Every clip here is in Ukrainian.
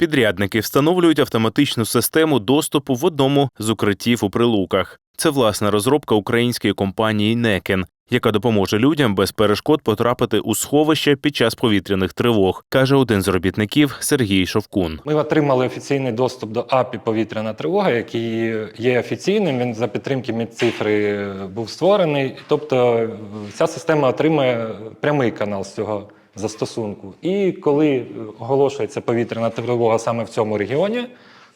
Підрядники встановлюють автоматичну систему доступу в одному з укриттів у прилуках. Це власна розробка української компанії Некен, яка допоможе людям без перешкод потрапити у сховище під час повітряних тривог, каже один з робітників Сергій Шовкун. Ми отримали офіційний доступ до АПІ повітряна тривога, який є офіційним. Він за підтримки Мінцифри був створений. Тобто ця система отримує прямий канал з цього застосунку. І коли оголошується повітряна тривога саме в цьому регіоні,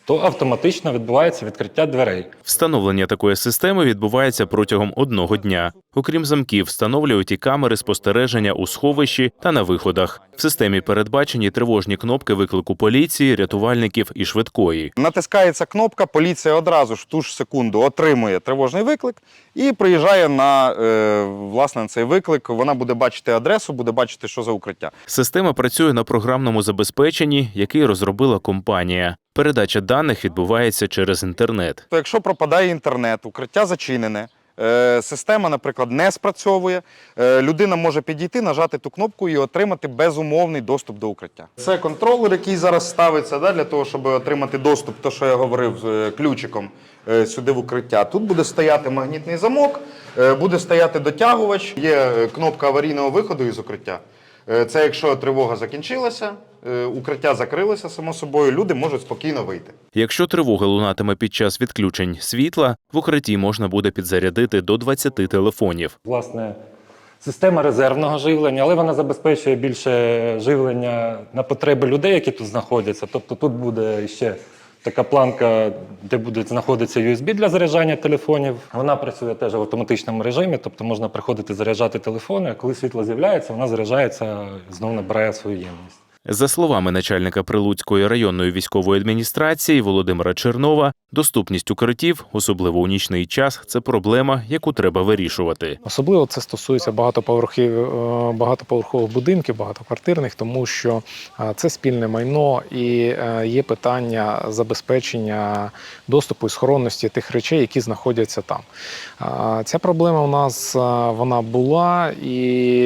то автоматично відбувається відкриття дверей. Встановлення такої системи відбувається протягом одного дня. Окрім замків, встановлюють і камери спостереження у сховищі та на виходах. В системі передбачені тривожні кнопки виклику поліції, рятувальників і швидкої. Натискається кнопка, поліція одразу ж ту ж секунду отримує тривожний виклик і приїжджає на е, власне на цей виклик. Вона буде бачити адресу, буде бачити, що за укриття. Система працює на програмному забезпеченні, який розробила компанія. Передача даних відбувається через інтернет. То якщо пропадає інтернет, укриття зачинене. Е, Система, наприклад, не спрацьовує. е, Людина може підійти, нажати ту кнопку і отримати безумовний доступ до укриття. Це контролер, який зараз ставиться да, для того, щоб отримати доступ, то що я говорив е, ключиком сюди в укриття. Тут буде стояти магнітний замок, буде стояти дотягувач. Є кнопка аварійного виходу із укриття. Це якщо тривога закінчилася, укриття закрилося само собою, люди можуть спокійно вийти. Якщо тривога лунатиме під час відключень світла, в укритті можна буде підзарядити до 20 телефонів. Власне, система резервного живлення, але вона забезпечує більше живлення на потреби людей, які тут знаходяться. Тобто тут буде ще така планка, де буде знаходитися USB для заряджання телефонів. Вона працює теж в автоматичному режимі, тобто можна приходити заряджати телефони, а коли світло з'являється, вона заряджається знову набирає свою ємність. За словами начальника Прилуцької районної військової адміністрації Володимира Чернова, доступність укриттів, особливо у нічний час, це проблема, яку треба вирішувати. Особливо це стосується багатоповерхів, е, багатоповерхових будинків, багатоквартирних, тому що е, це спільне майно і е, є питання забезпечення доступу і схоронності тих речей, які знаходяться там. Ця проблема у нас вона була, і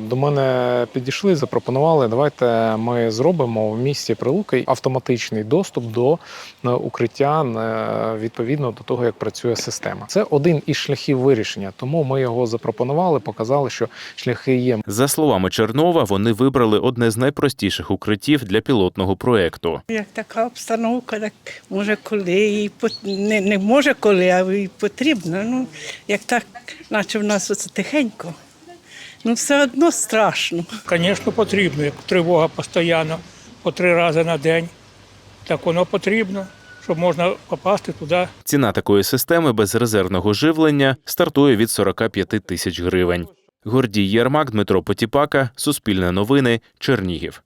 до мене підійшли, запропонували. Давайте ми зробимо в місті Прилуки автоматичний доступ до е, укриття е, відповідно до того, як працює система. Це один із шляхів вирішення, тому ми його запропонували, показали, що шляхи є. За словами Чернова, вони вибрали одне з найпростіших укриттів для пілотного проекту. Як така обстановка, так може коли і не, не може коли, а і потрібно. Ну, як так, наче в нас оце тихенько. Ну, все одно страшно. Звісно, потрібно, як тривога постійно по три рази на день. Так воно потрібно, щоб можна попасти туди. Ціна такої системи безрезервного живлення стартує від 45 тисяч гривень. Гордій Єрмак, Дмитро Потіпака, Суспільне новини, Чернігів.